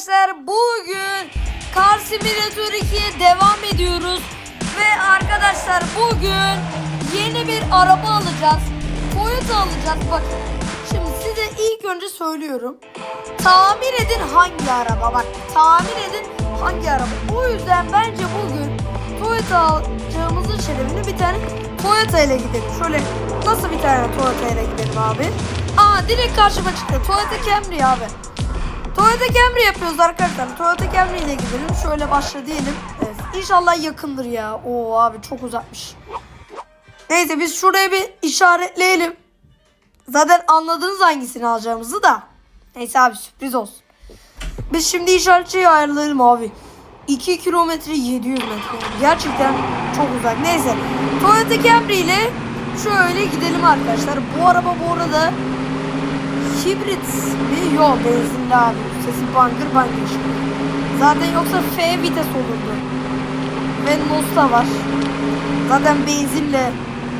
arkadaşlar bugün Car Simulator 2'ye devam ediyoruz. Ve arkadaşlar bugün yeni bir araba alacağız. Toyota alacağız bakın. Şimdi size ilk önce söylüyorum. Tahmin edin hangi araba bak tahmin edin hangi araba. O yüzden bence bugün Toyota alacağımızın şerefine bir tane Toyota ile gidelim. Şöyle nasıl bir tane Toyota ile gidelim abi? Aa direkt karşıma çıktı. Toyota Camry abi. Toyota Camry yapıyoruz arkadaşlar. Toyota Camry ile gidelim. Şöyle başla diyelim. Evet. İnşallah yakındır ya. Oo abi çok uzakmış. Neyse biz şuraya bir işaretleyelim. Zaten anladınız hangisini alacağımızı da. Neyse abi sürpriz olsun. Biz şimdi işaretçiyi ayarlayalım abi. 2 kilometre 700 metre. Gerçekten çok uzak. Neyse. Toyota Camry ile şöyle gidelim arkadaşlar. Bu araba bu arada hibrit mi? Yok benzinli abi. Sesi bangır bangır. Zaten yoksa F vites olurdu. Ve NOS var. Zaten benzinle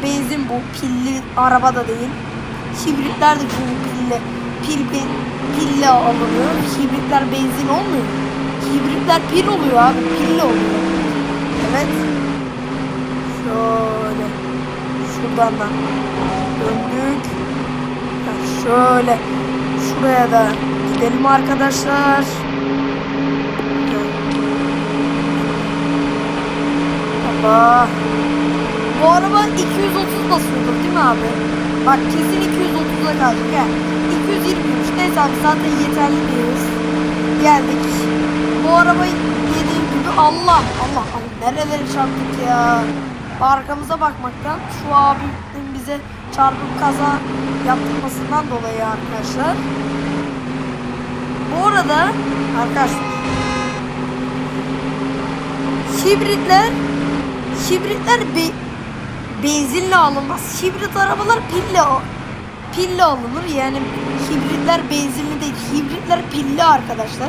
benzin bu. Pilli araba da değil. Hibritler de bu pilli. Pil, pil, pille alınıyor. Hibritler benzin olmuyor. Hibritler pil oluyor abi. Pilli oluyor. Evet. Şöyle. Şuradan da döndük. Şöyle. Şuraya da gidelim arkadaşlar. Allah. Bu araba 230 basıyordur değil mi abi? Bak kesin 230'a kaldık ya. 223 neyse abi zaten yeterli değiliz. Geldik. Bu arabayı dediğim gibi Allah Allah Allah nerelere çarptık ya. Arkamıza bakmaktan şu abinin bize çarpıp kaza yaptırmasından dolayı arkadaşlar. Bu arada arkadaşlar hibritler hibritler be, benzinle alınmaz. Hibrit arabalar pille pille alınır. Yani hibritler benzinli değil. Hibritler pilli arkadaşlar.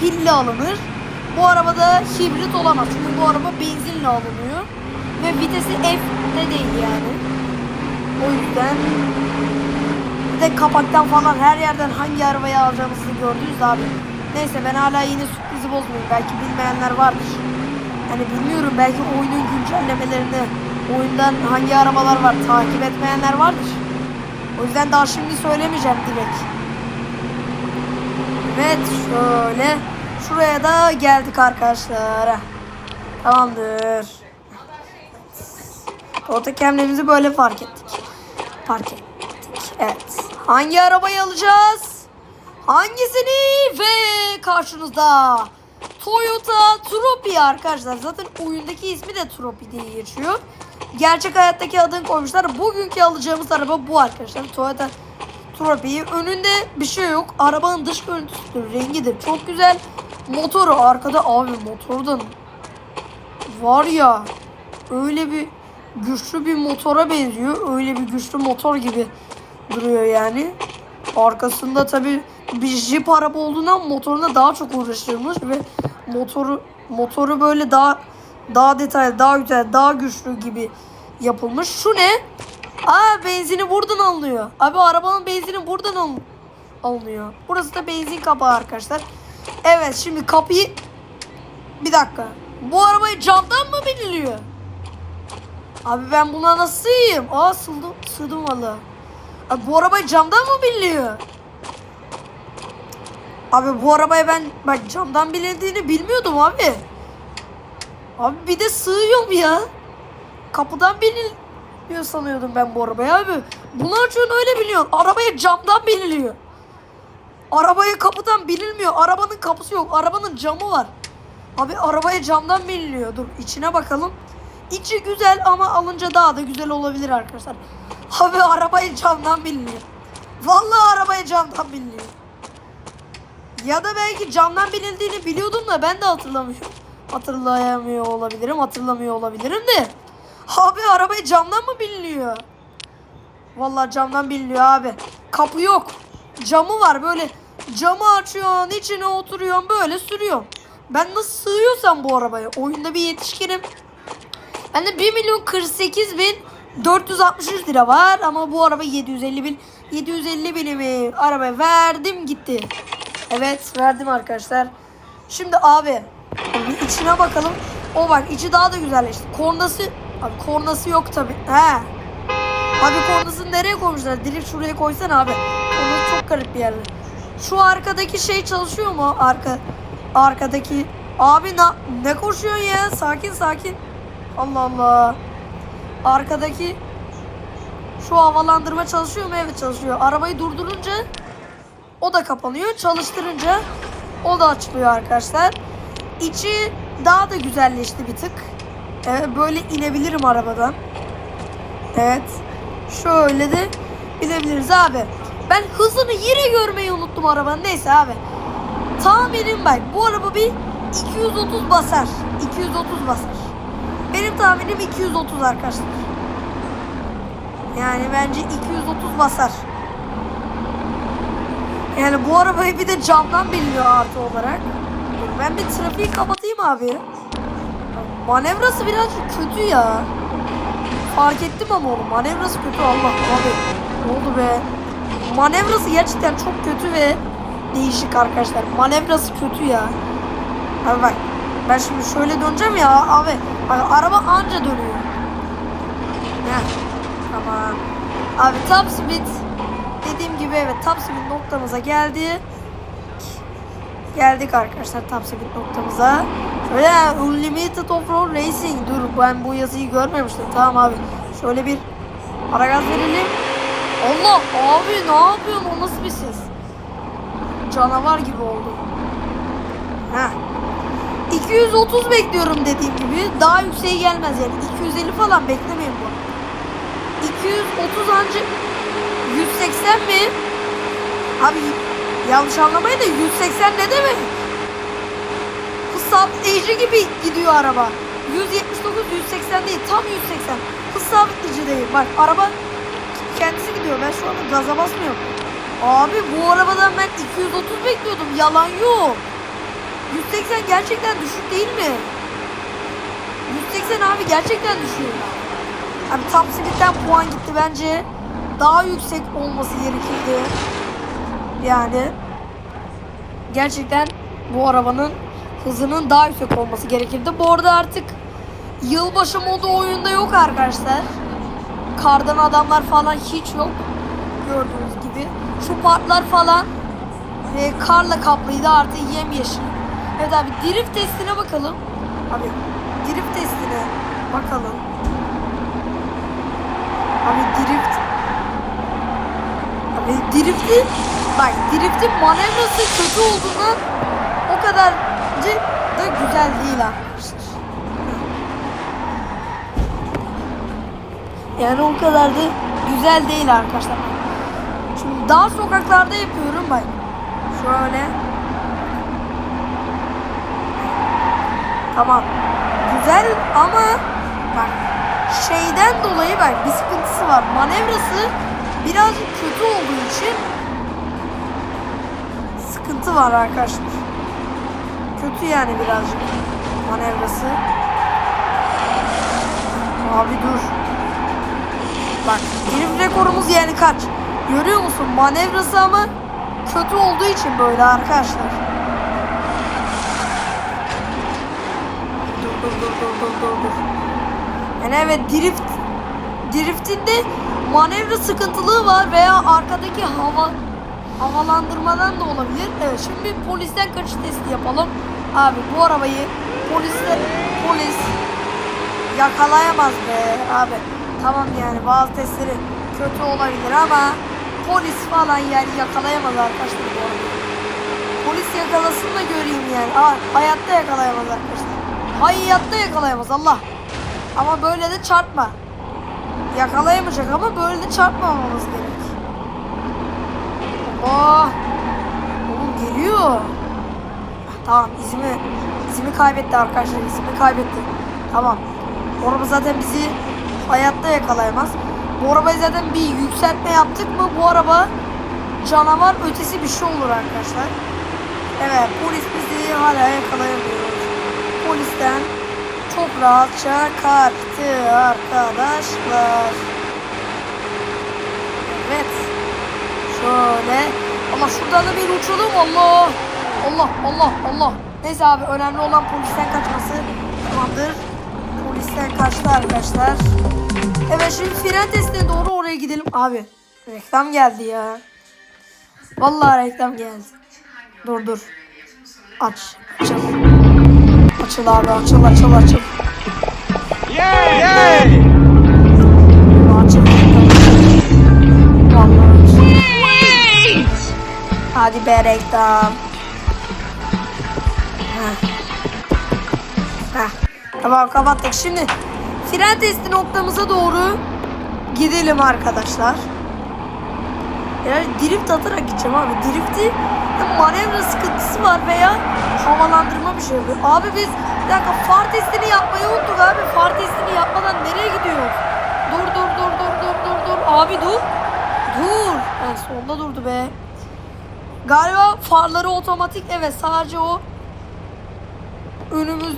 Pille alınır. Bu arabada hibrit olamaz. Çünkü bu araba benzinle alınıyor. Ve vitesi F'de değil yani. O yüzden bir de kapaktan falan her yerden hangi arabayı alacağımızı gördünüz abi. Neyse ben hala yine sürprizi bozmayayım. Belki bilmeyenler vardır. Hani bilmiyorum belki oyunun güncellemelerini oyundan hangi arabalar var takip etmeyenler vardır. O yüzden daha şimdi söylemeyeceğim direkt. Evet şöyle şuraya da geldik arkadaşlar. Tamamdır. Otokemlerimizi böyle fark ettik. Fark ettik. Evet. Hangi arabayı alacağız? Hangisini? Ve karşınızda Toyota Trophy arkadaşlar. Zaten oyundaki ismi de Trophy diye geçiyor. Gerçek hayattaki adını koymuşlar. Bugünkü alacağımız araba bu arkadaşlar. Toyota Trophy. Önünde bir şey yok. Arabanın dış görüntüsüdür, rengidir. Çok güzel. Motoru arkada abi motordan var ya öyle bir güçlü bir motora benziyor. Öyle bir güçlü motor gibi duruyor yani. Arkasında tabi bir jip araba olduğundan motoruna daha çok uğraşılmış ve motoru motoru böyle daha daha detaylı, daha güzel, daha güçlü gibi yapılmış. Şu ne? Aa benzini buradan alınıyor. Abi arabanın benzini buradan al alınıyor. Burası da benzin kapağı arkadaşlar. Evet şimdi kapıyı bir dakika. Bu arabayı camdan mı biniliyor? Abi ben buna nasıl sığayım? Aa sığdım, sığdım valla. Abi bu arabayı camdan mı biniliyor? Abi bu arabaya ben bak camdan bilindiğini bilmiyordum abi. Abi bir de sığıyorum ya. Kapıdan biniliyor sanıyordum ben bu arabaya abi. Bunu açıyorsun öyle biliyorsun. Arabaya camdan biniliyor. Arabaya kapıdan binilmiyor. Arabanın kapısı yok. Arabanın camı var. Abi arabaya camdan biniliyor. Dur içine bakalım. İçi güzel ama alınca daha da güzel olabilir arkadaşlar. Abi arabaya camdan biniliyor. Vallahi arabaya camdan biniliyor. Ya da belki camdan binildiğini biliyordum da ben de hatırlamıyorum. Hatırlayamıyor olabilirim, hatırlamıyor olabilirim de. Abi arabaya camdan mı biniliyor? Vallahi camdan biniliyor abi. Kapı yok. Camı var böyle. Camı açıyorsun, içine oturuyorsun, böyle sürüyorsun. Ben nasıl sığıyorsam bu arabaya. Oyunda bir yetişkinim. Bende 1 milyon 48 bin 463 lira var ama bu araba 750 bin 750 binimi araba verdim gitti. Evet verdim arkadaşlar. Şimdi abi bir içine bakalım. O bak içi daha da güzelleşti. Kornası abi kornası yok tabi. He. Abi kornasını nereye koymuşlar? Dilip şuraya koysana abi. Kornası çok garip bir yerde. Şu arkadaki şey çalışıyor mu? Arka arkadaki abi na, ne koşuyorsun ya? Sakin sakin. Allah Allah. Arkadaki şu havalandırma çalışıyor mu? Evet çalışıyor. Arabayı durdurunca o da kapanıyor. Çalıştırınca o da açılıyor arkadaşlar. İçi daha da güzelleşti bir tık. Ee, böyle inebilirim arabadan. Evet. Şöyle de binebiliriz abi. Ben hızını yine görmeyi unuttum arabanın. Neyse abi. Tahminim bak bu araba bir 230 basar. 230 basar. Benim tahminim 230 arkadaşlar. Yani bence 230 basar. Yani bu arabayı bir de camdan biliyor artı olarak. Ben bir trafiği kapatayım abi. Manevrası birazcık kötü ya. Fark ettim ama onu. Manevrası kötü Allah abi. Ne oldu be? Manevrası gerçekten çok kötü ve değişik arkadaşlar. Manevrası kötü ya. Abi bak. Ben şimdi şöyle döneceğim ya abi. Bak, araba anca dönüyor. Heh. Tamam. Abi top speed. Dediğim gibi evet top speed noktamıza geldi. Geldik arkadaşlar top speed noktamıza. Şöyle Unlimited Offroad Racing. Dur ben bu yazıyı görmemiştim. Tamam abi. Şöyle bir ara gaz verelim. Allah abi ne yapıyorsun? O nasıl bir ses? Canavar gibi oldu. Heh. 230 bekliyorum dediğim gibi. Daha yükseğe gelmez yani. 250 falan beklemeyin bu. 230 ancak 180 mi? Abi yanlış anlamayın da 180 ne demek? Hız gibi gidiyor araba. 179 180 değil tam 180. Hız sabitleyici değil. Bak araba kendisi gidiyor. Ben şu anda gaza basmıyorum. Abi bu arabadan ben 230 bekliyordum. Yalan yok. 180 gerçekten düşük değil mi? 180 abi gerçekten düşük. Abi top speed'den puan gitti bence. Daha yüksek olması gerekirdi. Yani gerçekten bu arabanın hızının daha yüksek olması gerekirdi. Bu arada artık yılbaşı modu oyunda yok arkadaşlar. Kardan adamlar falan hiç yok. Gördüğünüz gibi. Şu partlar falan e, karla kaplıydı artık yemyeşil. Evet abi drift testine bakalım. Abi drift testine bakalım. Abi drift. Abi drifti bak driftin manevrası kötü olduğundan o kadar da güzel değil arkadaşlar. Yani o kadar da güzel değil arkadaşlar. Şimdi daha sokaklarda yapıyorum bak. Şöyle. Tamam. Güzel ama bak şeyden dolayı bak bir sıkıntısı var. Manevrası birazcık kötü olduğu için sıkıntı var arkadaşlar. Kötü yani birazcık manevrası. Abi dur. Bak drift rekorumuz yani kaç? Görüyor musun? Manevrası ama kötü olduğu için böyle arkadaşlar. Dur dur dur dur dur dur. Yani evet drift driftinde manevra sıkıntılığı var veya arkadaki hava havalandırmadan da olabilir. Evet şimdi polisten kaçış testi yapalım. Abi bu arabayı polisle polis yakalayamaz be abi. Tamam yani bazı testleri kötü olabilir ama polis falan yani yakalayamaz arkadaşlar bu arabayı. Polis yakalasın da göreyim yani. Aa, hayatta yakalayamaz arkadaşlar. Hayatta yakalayamaz Allah. Ama böyle de çarpma. Yakalayamayacak ama böyle de çarpmamamız gerek. Allah. Oğlum geliyor. Tamam izimi izimi kaybetti arkadaşlar izimi kaybetti. Tamam. Araba zaten bizi hayatta yakalayamaz. Bu arabayı zaten bir yükseltme yaptık mı bu araba canavar ötesi bir şey olur arkadaşlar. Evet polis bizi hala yakalayamıyor. Polisten çok rahatça kalktı arkadaşlar. Evet. Şöyle. Ama şuradan da bir uçalım Allah. Allah Allah Allah. Neyse abi önemli olan polisten kaçması. Tamamdır. Polisten kaçtı arkadaşlar. Evet şimdi fren testine doğru oraya gidelim. Abi reklam geldi ya. Vallahi reklam geldi. Dur dur. Aç. Açıl. Açıl abi açıl açıl açıl. Yay! Yay! Açıl. Vallahi. Hadi be reklam. Tamam kapattık. Şimdi fren testi noktamıza doğru gidelim arkadaşlar. Yani drift atarak gideceğim abi. Drift'i manevra sıkıntısı var veya havalandırma bir şey oluyor. Abi biz bir dakika far testini yapmayı unuttuk abi. Far testini yapmadan nereye gidiyoruz? Dur dur dur dur dur dur dur. Abi dur. Dur. Ha, sonunda durdu be. Galiba farları otomatik evet sadece o önümüz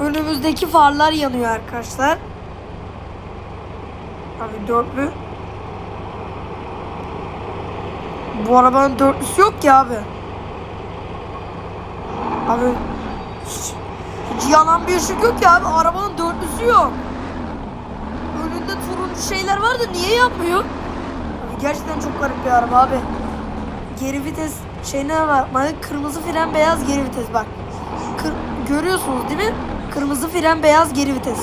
önümüzdeki farlar yanıyor arkadaşlar. Abi dörtlü. Bu arabanın dörtlüsü yok ki abi. Abi hiç, hiç yanan bir ışık yok ya abi. Arabanın dörtlüsü yok. Önünde turuncu şeyler var da niye yapmıyor? Abi gerçekten çok garip bir araba abi. Geri vites şeyine bakmadık. Kırmızı fren beyaz geri vites bak. Kır, görüyorsunuz değil mi? Kırmızı fren beyaz geri vites.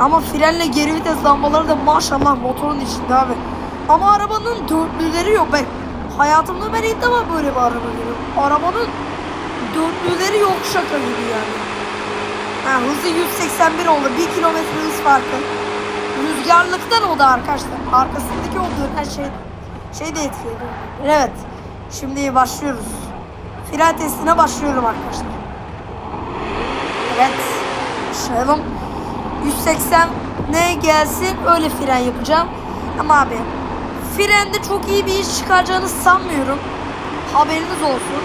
Ama frenle geri vites lambaları da maşallah motorun içinde abi. Ama arabanın dörtlüleri yok. Ben hayatımda ben ilk defa böyle bir araba görüyorum. Arabanın dörtlüleri yok şaka gibi yani. Ha, hızı 181 oldu. 1 kilometre hız farkı. Rüzgarlıktan o da arkadaşlar. Arkasındaki o dönen şey, şey de etkiledi. Evet. Şimdi başlıyoruz. Fren testine başlıyorum arkadaşlar. Evet. Başlayalım. 180 ne gelsin öyle fren yapacağım. Ama abi frende çok iyi bir iş çıkaracağını sanmıyorum. Haberiniz olsun.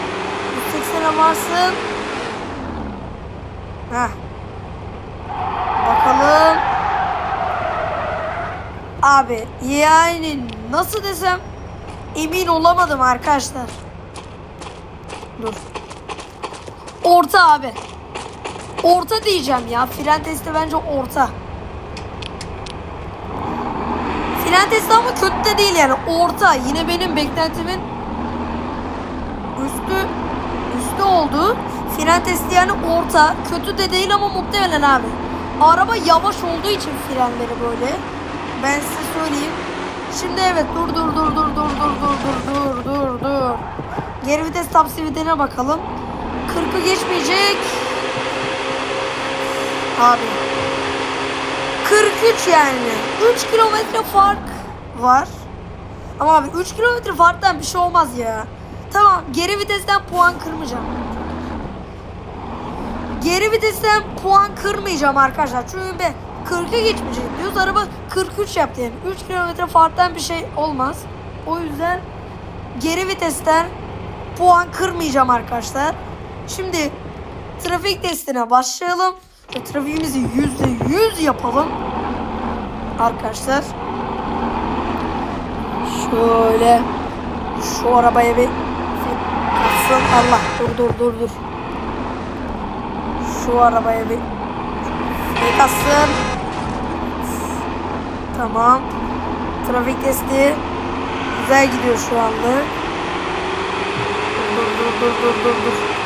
180'e varsın. Heh. Bakalım. Abi yani nasıl desem emin olamadım arkadaşlar. Dur. Orta abi. Orta diyeceğim ya. Fren testi bence orta. Fren testi ama kötü de değil yani. Orta. Yine benim beklentimin üstü üstü oldu. Fren testi yani orta. Kötü de değil ama muhtemelen abi. Araba yavaş olduğu için frenleri böyle. Ben size söyleyeyim. Şimdi evet dur dur dur dur dur dur dur dur dur dur dur. Geri vites tapsivitene bakalım. 40'ı geçmeyecek. Abi. 43 yani. 3 kilometre fark var. Ama abi 3 kilometre farktan bir şey olmaz ya. Tamam geri vitesten puan kırmayacağım. Geri vitesten puan kırmayacağım arkadaşlar. Çünkü ben 40'a geçmeyecek diyoruz. Araba 43 yaptı yani. 3 kilometre farktan bir şey olmaz. O yüzden geri vitesten puan kırmayacağım arkadaşlar. Şimdi trafik testine başlayalım. Ve trafiğimizi yüzde yüz yapalım. Arkadaşlar. Şöyle şu arabaya bir Atsın Allah dur dur dur dur. Şu arabaya bir atsın. Tamam. Trafik testi güzel gidiyor şu anda. Dur dur dur dur dur.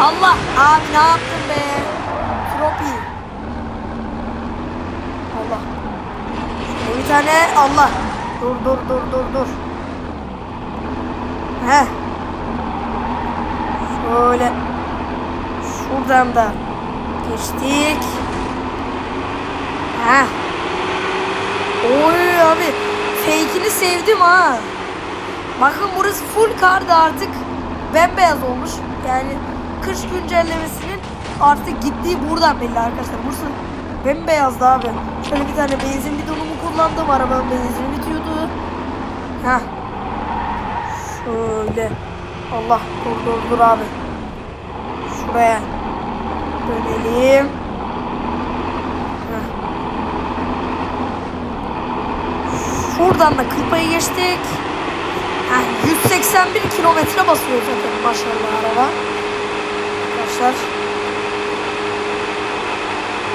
Allah abi ne yaptın be? Tropi. Allah. Şöyle bir tane Allah. Dur dur dur dur dur. Heh. Şöyle. Şuradan da geçtik. Heh. Oy abi. Fake'ini sevdim ha. Bakın burası full kardı artık. Bembeyaz olmuş. Yani kış güncellemesinin artık gittiği buradan belli arkadaşlar. Burası bembeyazdı abi. Şöyle bir tane benzin bidonumu kullandım. Arabanın benzini bitiyordu. Heh. Şöyle. Allah dur dur dur abi. Şuraya. Dönelim. Heh. Şuradan da kılpayı geçtik. Heh, 181 kilometre basıyor zaten maşallah araba. Arkadaşlar.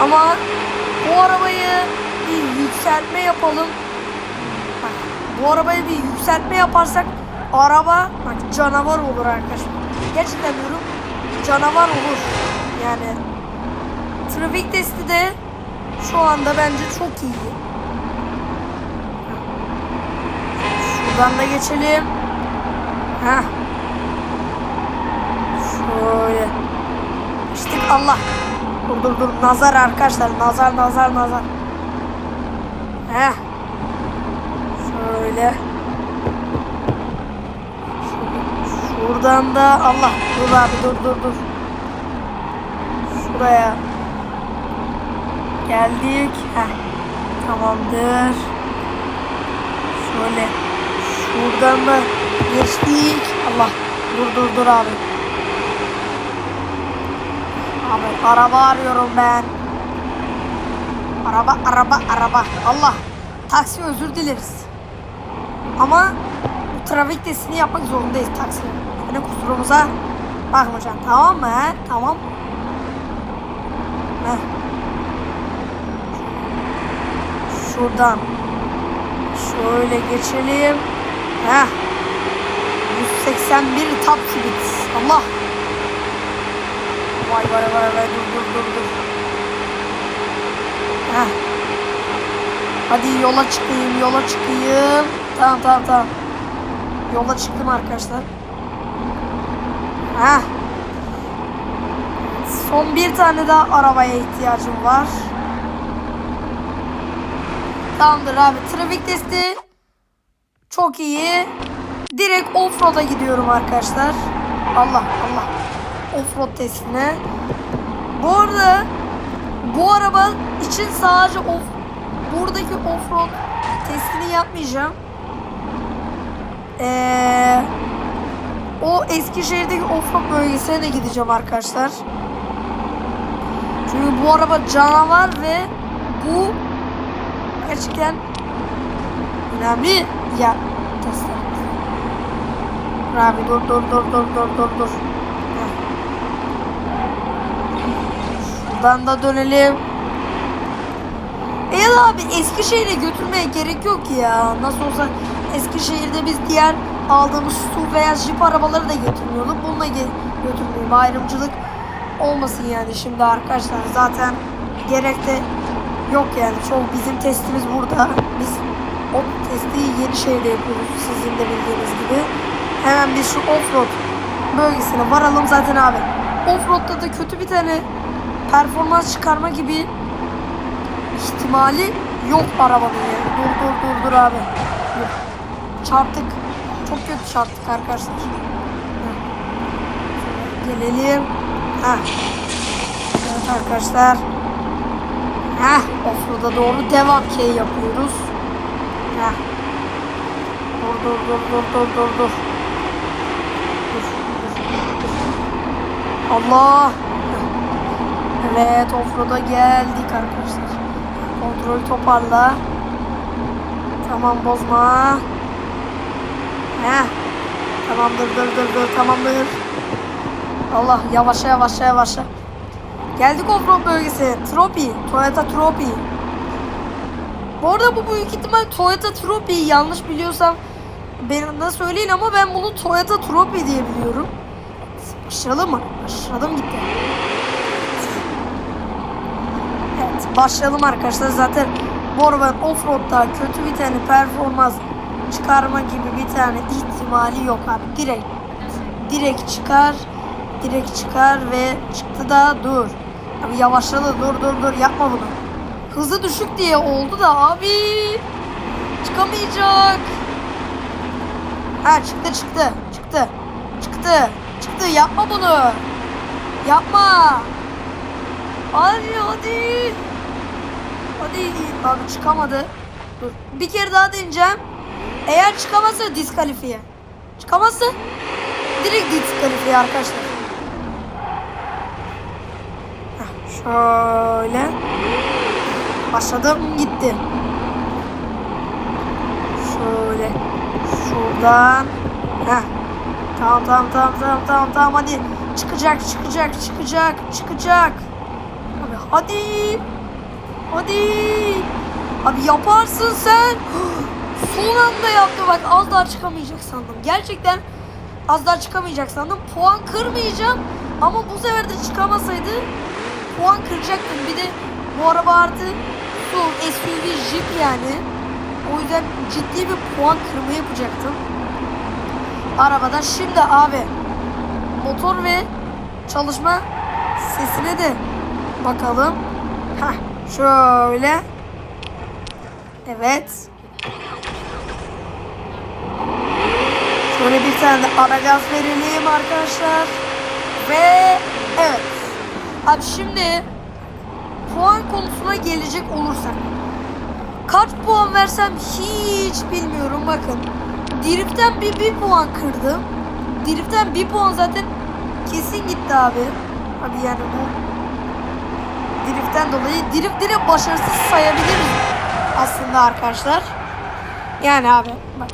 Ama bu arabayı bir yükseltme yapalım. Bak, bu arabayı bir yükseltme yaparsak araba bak canavar olur arkadaşlar. Gerçekten diyorum canavar olur. Yani trafik testi de şu anda bence çok iyi. Şuradan da geçelim. Heh. Şöyle. İşte Allah. Dur dur. Nazar arkadaşlar. Nazar nazar nazar. Heh. Şöyle. Şur- Şuradan da Allah. Dur abi dur dur dur. Şuraya. Geldik. Heh. Tamamdır. Şöyle. Şuradan da geçtik. Allah. Dur dur dur abi. Abi araba arıyorum ben. Araba araba araba. Allah. Taksi özür dileriz. Ama bu trafik testini yapmak zorundayız taksi. Yani kusurumuza bakmayacaksın. Tamam mı he? Tamam? Heh. Şuradan. Şöyle geçelim. Heh. 181 top speed. Allah. Vay vay vay vay dur dur dur dur. Heh. Hadi yola çıkayım yola çıkayım. Tamam tamam tamam. Yola çıktım arkadaşlar. Heh. Son bir tane daha arabaya ihtiyacım var. Tamamdır abi. Trafik testi çok iyi. Direkt offroad'a gidiyorum arkadaşlar. Allah Allah. Offroad testine. Bu arada bu araba için sadece off buradaki offroad testini yapmayacağım. Ee, o Eskişehir'deki offroad bölgesine de gideceğim arkadaşlar. Çünkü bu araba canavar ve bu gerçekten önemli ya testler. Abi dur dur dur dur dur dur dur. Heh. Şuradan da dönelim. Eğer abi Eskişehir'e götürmeye gerek yok ya. Nasıl olsa Eskişehir'de biz diğer aldığımız su veya jip arabaları da getirmiyorduk. Bununla ge- götürmeyeyim. Ayrımcılık olmasın yani şimdi arkadaşlar. Zaten gerek de yok yani. Çoğu bizim testimiz burada. Biz o testi Yenişehir'de yapıyoruz. Sizin de bildiğiniz gibi. Hemen biz şu offroad bölgesine varalım zaten abi. Offroad'da da kötü bir tane performans çıkarma gibi ihtimali yok arabanın yani. Dur dur dur dur abi. Dur. Çarptık. Çok kötü çarptık arkadaşlar. Heh. Gelelim. Ha. Evet arkadaşlar. Heh, offroad'a doğru devam key yapıyoruz. Heh. Dur dur dur dur. Dur, dur, dur. Allah. Evet offroad'a geldik arkadaşlar. Kontrolü toparla. Tamam bozma. Heh. Tamamdır dur dur dur tamamdır. Allah yavaşa yavaşa yavaşa. Geldik offroad bölgesi. Tropi. Toyota Tropi. Bu arada bu büyük ihtimal Toyota Tropi yanlış biliyorsam bana söyleyin ama ben bunu Toyota Tropi diye biliyorum. Başlayalım mı? Başladım gitti. Başlayalım arkadaşlar. Zaten arabanın offroad'da kötü bir tane performans çıkarma gibi bir tane ihtimali yok abi. Direkt direkt çıkar. Direkt çıkar ve çıktı da dur. Abi yavaşladı dur dur dur yapma bunu. Hızı düşük diye oldu da abi. Çıkamayacak. Ha çıktı çıktı. Çıktı. Çıktı. Çıktı. Yapma bunu. Yapma. Hadi hadi. Hadi. Abi çıkamadı. Dur. Bir kere daha deneyeceğim. Eğer çıkamazsa diskalifiye. Çıkamazsa direkt diskalifiye arkadaşlar. Heh, Şöyle. Başladım gitti. Şöyle. Şuradan. Heh. Tamam tamam tamam tamam tamam tamam hadi. Çıkacak çıkacak çıkacak çıkacak. Abi hadi. Hadi. Abi yaparsın sen. Son anda yaptı bak az daha çıkamayacak sandım. Gerçekten az daha çıkamayacak sandım. Puan kırmayacağım. Ama bu sefer de çıkamasaydı puan kıracaktım. Bir de bu araba artı su SUV Jeep yani. O yüzden ciddi bir puan kırma yapacaktım. Arabada şimdi abi motor ve çalışma sesine de bakalım. Hah şöyle. Evet. Şöyle bir tane de ara gaz verelim arkadaşlar. Ve evet. Abi şimdi puan konusuna gelecek olursak. Kaç puan versem hiç bilmiyorum bakın. Drift'ten bir, bir puan kırdım. Drift'ten bir puan zaten kesin gitti abi. Abi yani bu Drift'ten dolayı driftleri başarısız sayabiliriz aslında arkadaşlar. Yani abi bak.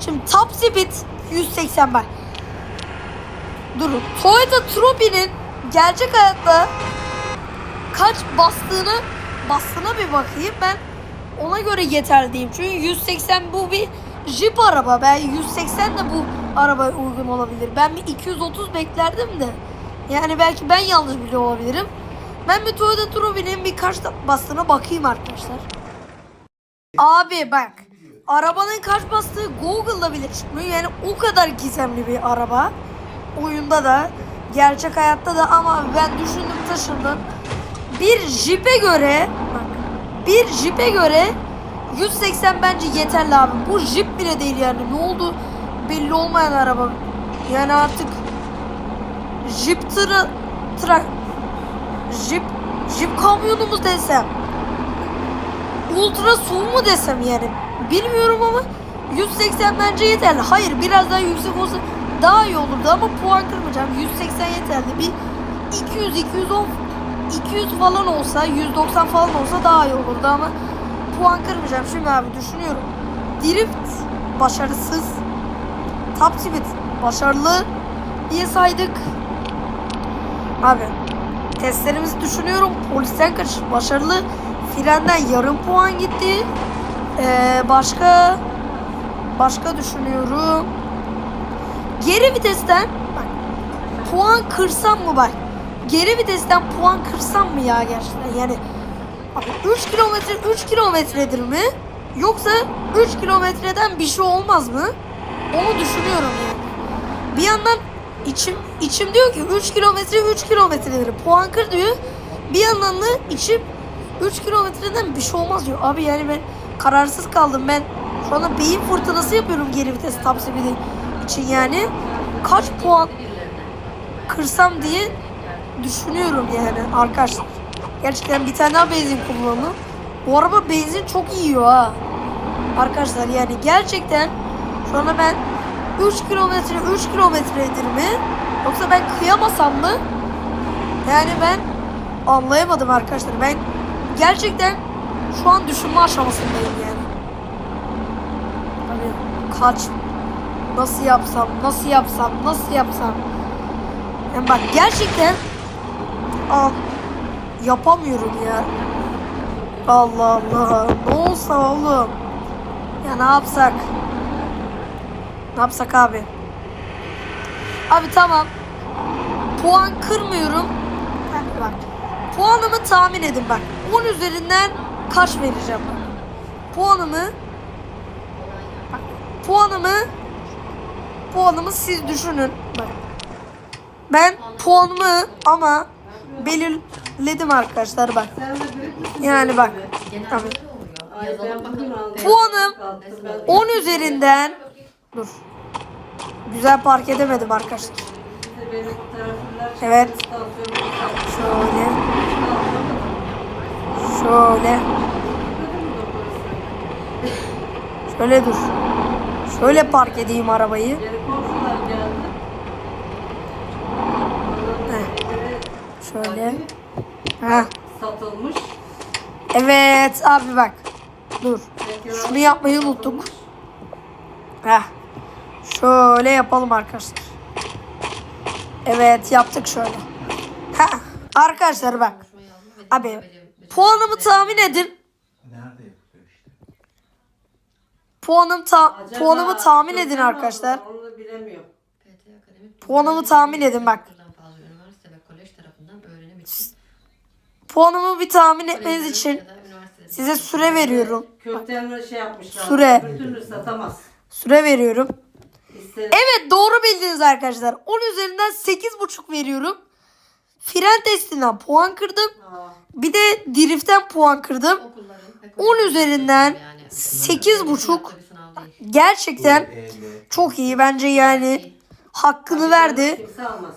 Şimdi top speed 180 bak. Durun. Toyota Tropy'nin gerçek hayatta kaç bastığını bastığına bir bakayım. Ben ona göre yeterli diyeyim. Çünkü 180 bu bir Jeep araba. Ben 180 de bu arabaya uygun olabilir. Ben bir 230 beklerdim de. Yani belki ben yanlış biliyor olabilirim. Ben bir Toyota Tropy'nin birkaç da bastığına bakayım arkadaşlar. Abi bak. Arabanın kaç bastığı Google'da bile çıkmıyor. Yani o kadar gizemli bir araba. Oyunda da, gerçek hayatta da ama ben düşündüm taşındım. Bir Jeep'e göre bak, bir Jeep'e göre 180 bence yeterli abi. Bu Jeep bile değil yani. Ne oldu belli olmayan araba. Yani artık Jeep tırı tra Jeep Jeep kamyonu mu desem? Ultra su mu desem yani? Bilmiyorum ama 180 bence yeterli. Hayır biraz daha yüksek olsa daha iyi olurdu ama puan kırmayacağım. 180 yeterli. Bir 200 210 200 falan olsa 190 falan olsa daha iyi olurdu ama puan kırmayacağım. Şimdi abi düşünüyorum. Drift başarısız. Top speed başarılı diye saydık. Abi testlerimizi düşünüyorum. Polisten kaçış başarılı. Frenden yarım puan gitti. Ee, başka başka düşünüyorum. Geri vitesten bak puan kırsam mı bak. Geri vitesten puan kırsam mı ya gerçekten yani abi 3 kilometre 3 kilometredir mi? Yoksa 3 kilometreden bir şey olmaz mı? Onu düşünüyorum yani. Bir yandan içim içim diyor ki 3 kilometre 3 kilometredir puan kır diyor. Bir yandan da içim 3 kilometreden bir şey olmaz diyor. Abi yani ben kararsız kaldım. Ben şu anda beyin fırtınası yapıyorum geri vites speed'i için yani. Kaç puan kırsam diye düşünüyorum yani arkadaşlar. Gerçekten bir tane daha benzin kullanalım. Bu araba benzin çok iyi yiyor ha. Arkadaşlar yani gerçekten şu anda ben 3 kilometre 3 kilometredir mi? Yoksa ben kıyamasam mı? Yani ben anlayamadım arkadaşlar. Ben gerçekten şu an düşünme aşamasındayım yani. Hani kaç nasıl yapsam, nasıl yapsam, nasıl yapsam. Yani bak gerçekten Aa, yapamıyorum ya. Allah Allah. Ne olsa oğlum. Ya ne yapsak? Ne yapsak abi? Abi tamam. Puan kırmıyorum. Bak, bak. Puanımı tahmin edin bak. 10 üzerinden kaç vereceğim. Puanımı bak. Puanımı puanımı siz düşünün. Bak. Ben puanımı ama belirledim arkadaşlar bak. Yani bak. Tabii. Puanım 10 üzerinden dur. Güzel park edemedim arkadaşlar. Evet. Şöyle. Şöyle. Şöyle dur. Şöyle park edeyim arabayı. Şöyle. Heh. satılmış. Evet abi bak. Dur. Şunu yapmayı unuttuk. Heh. Şöyle yapalım arkadaşlar. Evet yaptık şöyle. Ha, arkadaşlar bak. Abi puanımı tahmin edin. Nerede yapılıyor işte? Puanım ta Acaba puanımı tahmin edin arkadaşlar. Onu da bilemiyorum. Puanımı tahmin edin bak. fazla üniversite ve kolej tarafından öğrenim için Puanımı bir tahmin etmeniz için ya da üniversitelerin size süre veriyorum. Kökten şey yapmışlar. Süre. Türlü satamaz. Süre veriyorum. Evet doğru bildiniz arkadaşlar. 10 üzerinden 8.5 veriyorum. Fren testinden puan kırdım. Aa, Bir de drift'ten puan kırdım. okulların ve 10 kolejlerin üzerinden yani 8.5 bir sınav değil. gerçekten çok iyi. Bence yani hakkını verdi.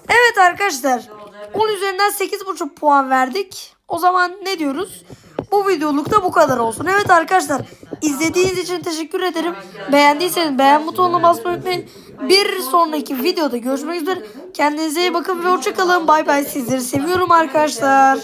Evet arkadaşlar Ne olacağı 10 üzerinden 8.5 puan verdik. O zaman ne diyoruz? Bu videoluk da bu kadar olsun. Evet arkadaşlar izlediğiniz için teşekkür ederim. Beğendiyseniz beğen butonuna basmayı unutmayın. Bir sonraki videoda görüşmek üzere. Kendinize iyi bakın ve hoşçakalın. Bay bay sizleri seviyorum arkadaşlar.